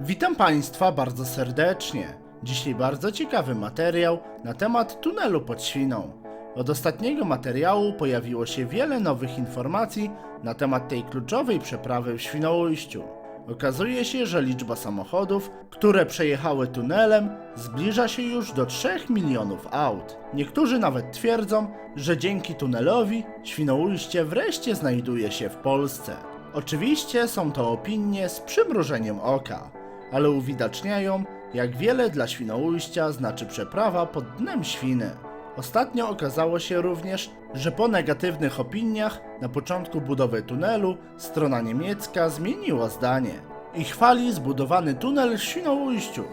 Witam Państwa bardzo serdecznie. Dzisiaj bardzo ciekawy materiał na temat tunelu pod Świną. Od ostatniego materiału pojawiło się wiele nowych informacji na temat tej kluczowej przeprawy w Świnoujściu. Okazuje się, że liczba samochodów, które przejechały tunelem, zbliża się już do 3 milionów aut. Niektórzy nawet twierdzą, że dzięki tunelowi Świnoujście wreszcie znajduje się w Polsce. Oczywiście są to opinie z przymrużeniem oka, ale uwidaczniają, jak wiele dla Świnoujścia znaczy przeprawa pod dnem Świny. Ostatnio okazało się również, że po negatywnych opiniach na początku budowy tunelu strona niemiecka zmieniła zdanie i chwali zbudowany tunel w Świnoujściu.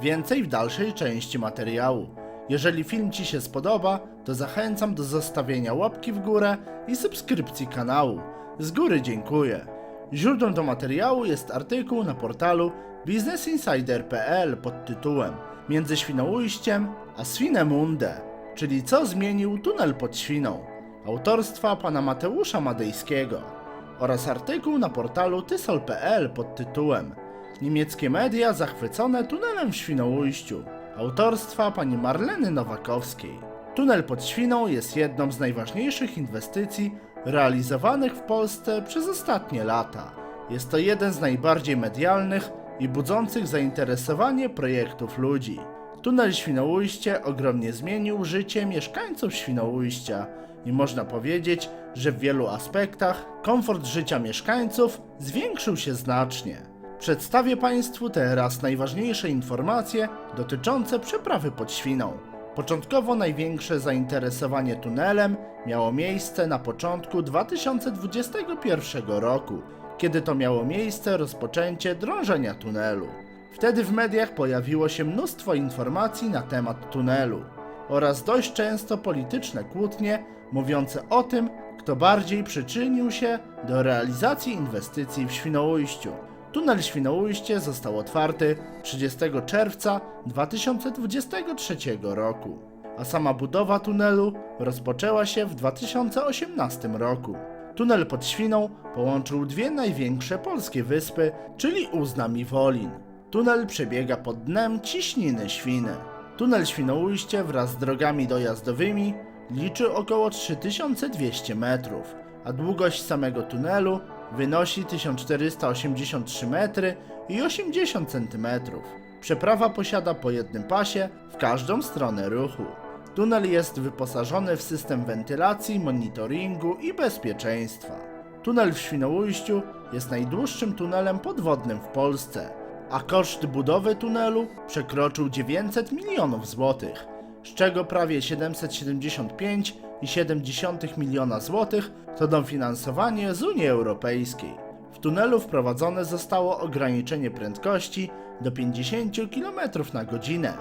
Więcej w dalszej części materiału. Jeżeli film Ci się spodoba, to zachęcam do zostawienia łapki w górę i subskrypcji kanału. Z góry dziękuję. Źródłem do materiału jest artykuł na portalu businessinsider.pl pod tytułem Między Świnoujściem a Swinemunde, czyli co zmienił tunel pod Świną, autorstwa pana Mateusza Madejskiego oraz artykuł na portalu tysol.pl pod tytułem Niemieckie media zachwycone tunelem w Świnoujściu, autorstwa pani Marleny Nowakowskiej. Tunel pod Świną jest jedną z najważniejszych inwestycji realizowanych w Polsce przez ostatnie lata. Jest to jeden z najbardziej medialnych i budzących zainteresowanie projektów ludzi. Tunel Świnoujście ogromnie zmienił życie mieszkańców Świnoujścia i można powiedzieć, że w wielu aspektach komfort życia mieszkańców zwiększył się znacznie. Przedstawię Państwu teraz najważniejsze informacje dotyczące przeprawy pod Świną. Początkowo największe zainteresowanie tunelem miało miejsce na początku 2021 roku, kiedy to miało miejsce rozpoczęcie drążenia tunelu. Wtedy w mediach pojawiło się mnóstwo informacji na temat tunelu oraz dość często polityczne kłótnie mówiące o tym, kto bardziej przyczynił się do realizacji inwestycji w Świnoujściu. Tunel Świnoujście został otwarty 30 czerwca 2023 roku, a sama budowa tunelu rozpoczęła się w 2018 roku. Tunel pod Świną połączył dwie największe polskie wyspy, czyli Uznam i Wolin. Tunel przebiega pod dnem Ciśniny Świny. Tunel Świnoujście wraz z drogami dojazdowymi liczy około 3200 metrów, a długość samego tunelu wynosi 1483 metry i 80 cm. Przeprawa posiada po jednym pasie w każdą stronę ruchu. Tunel jest wyposażony w system wentylacji, monitoringu i bezpieczeństwa. Tunel w Świnoujściu jest najdłuższym tunelem podwodnym w Polsce, a koszt budowy tunelu przekroczył 900 milionów złotych, z czego prawie 775,7 miliona złotych to dofinansowanie z Unii Europejskiej. W tunelu wprowadzone zostało ograniczenie prędkości do 50 km na godzinę.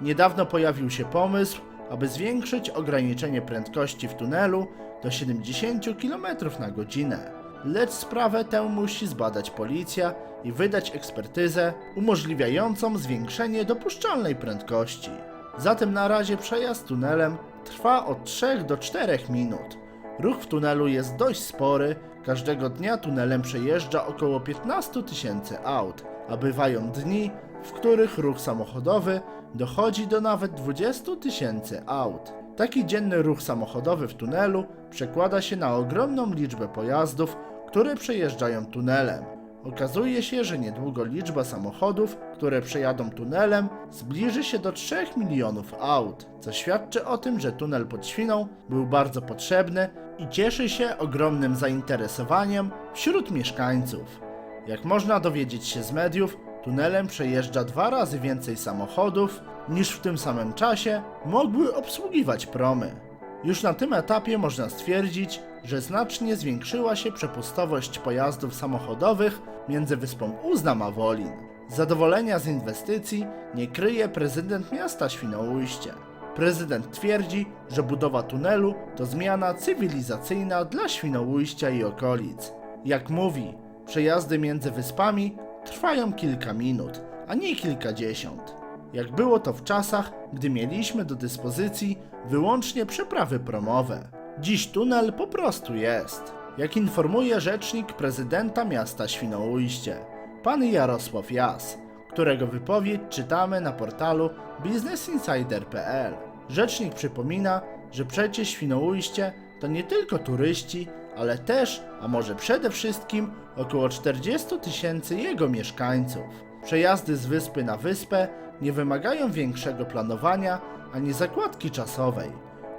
Niedawno pojawił się pomysł, aby zwiększyć ograniczenie prędkości w tunelu do 70 km na godzinę. Lecz sprawę tę musi zbadać policja i wydać ekspertyzę umożliwiającą zwiększenie dopuszczalnej prędkości. Zatem na razie przejazd tunelem trwa od 3 do 4 minut. Ruch w tunelu jest dość spory, każdego dnia tunelem przejeżdża około 15 tysięcy aut, a bywają dni, w których ruch samochodowy dochodzi do nawet 20 tysięcy aut. Taki dzienny ruch samochodowy w tunelu przekłada się na ogromną liczbę pojazdów, które przejeżdżają tunelem. Okazuje się, że niedługo liczba samochodów, które przejadą tunelem, zbliży się do 3 milionów aut, co świadczy o tym, że tunel pod Świną był bardzo potrzebny i cieszy się ogromnym zainteresowaniem wśród mieszkańców. Jak można dowiedzieć się z mediów, tunelem przejeżdża dwa razy więcej samochodów niż w tym samym czasie mogły obsługiwać promy. Już na tym etapie można stwierdzić, że znacznie zwiększyła się przepustowość pojazdów samochodowych między wyspą Uznam a Wolin. Zadowolenia z inwestycji nie kryje prezydent miasta Świnoujście. Prezydent twierdzi, że budowa tunelu to zmiana cywilizacyjna dla Świnoujścia i okolic. Jak mówi, przejazdy między wyspami trwają kilka minut, a nie kilkadziesiąt jak było to w czasach, gdy mieliśmy do dyspozycji wyłącznie przeprawy promowe. Dziś tunel po prostu jest. Jak informuje rzecznik prezydenta miasta Świnoujście, pan Jarosław Jas, którego wypowiedź czytamy na portalu businessinsider.pl. Rzecznik przypomina, że przecież Świnoujście to nie tylko turyści, ale też, a może przede wszystkim, około 40 tysięcy jego mieszkańców. Przejazdy z wyspy na wyspę nie wymagają większego planowania ani zakładki czasowej,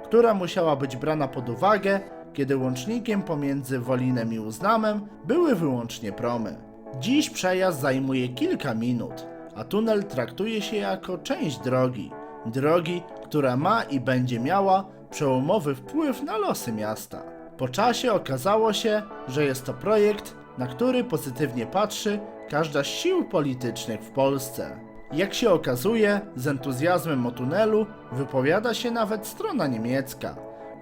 która musiała być brana pod uwagę, kiedy łącznikiem pomiędzy Wolinem i Uznamem były wyłącznie promy. Dziś przejazd zajmuje kilka minut, a tunel traktuje się jako część drogi. Drogi, która ma i będzie miała przełomowy wpływ na losy miasta. Po czasie okazało się, że jest to projekt, na który pozytywnie patrzy każda z sił politycznych w Polsce. Jak się okazuje, z entuzjazmem o tunelu wypowiada się nawet strona niemiecka,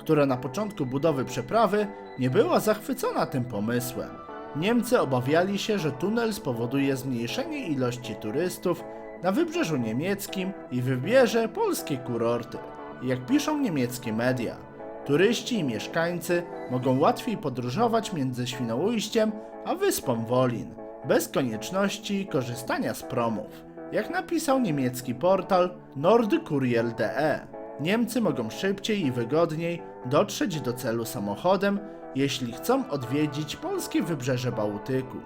która na początku budowy przeprawy nie była zachwycona tym pomysłem. Niemcy obawiali się, że tunel spowoduje zmniejszenie ilości turystów na wybrzeżu niemieckim i wybierze polskie kurorty. Jak piszą niemieckie media, turyści i mieszkańcy mogą łatwiej podróżować między Świnoujściem a wyspą Wolin, bez konieczności korzystania z promów. Jak napisał niemiecki portal nordkurier.de, Niemcy mogą szybciej i wygodniej dotrzeć do celu samochodem, jeśli chcą odwiedzić polskie wybrzeże Bałtyku.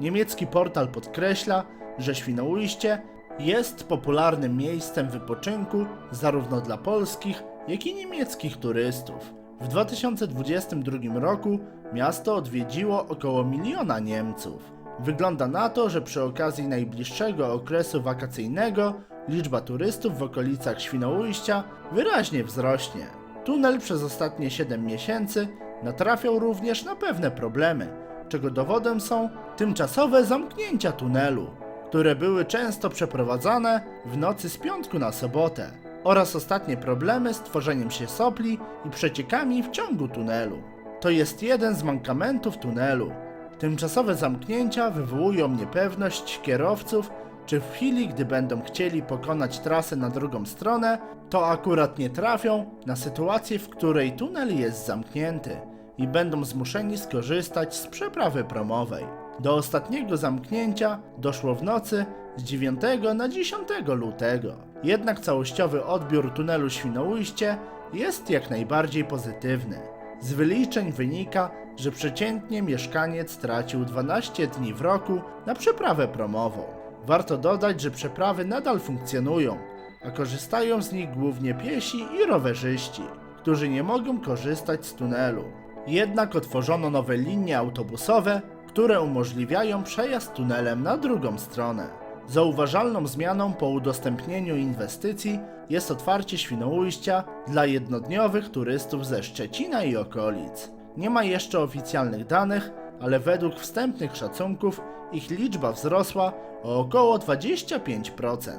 Niemiecki portal podkreśla, że Świnoujście jest popularnym miejscem wypoczynku zarówno dla polskich, jak i niemieckich turystów. W 2022 roku miasto odwiedziło około miliona Niemców. Wygląda na to, że przy okazji najbliższego okresu wakacyjnego liczba turystów w okolicach Świnoujścia wyraźnie wzrośnie. Tunel przez ostatnie 7 miesięcy natrafiał również na pewne problemy, czego dowodem są tymczasowe zamknięcia tunelu, które były często przeprowadzane w nocy z piątku na sobotę, oraz ostatnie problemy z tworzeniem się sopli i przeciekami w ciągu tunelu. To jest jeden z mankamentów tunelu. Tymczasowe zamknięcia wywołują niepewność kierowców, czy w chwili, gdy będą chcieli pokonać trasę na drugą stronę, to akurat nie trafią na sytuację, w której tunel jest zamknięty i będą zmuszeni skorzystać z przeprawy promowej. Do ostatniego zamknięcia doszło w nocy z 9 na 10 lutego. Jednak całościowy odbiór tunelu Świnoujście jest jak najbardziej pozytywny. Z wyliczeń wynika, że przeciętnie mieszkaniec tracił 12 dni w roku na przeprawę promową. Warto dodać, że przeprawy nadal funkcjonują, a korzystają z nich głównie piesi i rowerzyści, którzy nie mogą korzystać z tunelu. Jednak otworzono nowe linie autobusowe, które umożliwiają przejazd tunelem na drugą stronę. Zauważalną zmianą po udostępnieniu inwestycji jest otwarcie Świnoujścia dla jednodniowych turystów ze Szczecina i okolic. Nie ma jeszcze oficjalnych danych, ale według wstępnych szacunków ich liczba wzrosła o około 25%.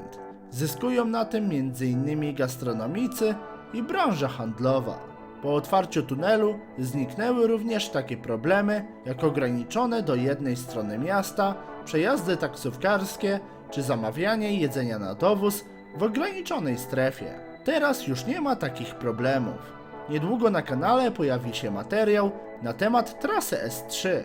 Zyskują na tym m.in. gastronomicy i branża handlowa. Po otwarciu tunelu zniknęły również takie problemy jak ograniczone do jednej strony miasta przejazdy taksówkarskie czy zamawianie jedzenia na dowóz w ograniczonej strefie. Teraz już nie ma takich problemów. Niedługo na kanale pojawi się materiał na temat trasy S3,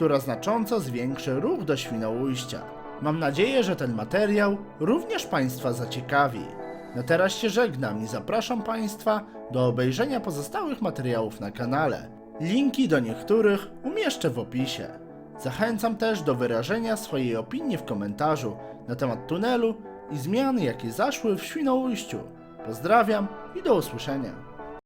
która znacząco zwiększy ruch do Świnoujścia. Mam nadzieję, że ten materiał również Państwa zaciekawi. Na teraz się żegnam i zapraszam Państwa do obejrzenia pozostałych materiałów na kanale. Linki do niektórych umieszczę w opisie. Zachęcam też do wyrażenia swojej opinii w komentarzu na temat tunelu i zmian, jakie zaszły w Świnoujściu. Pozdrawiam i do usłyszenia.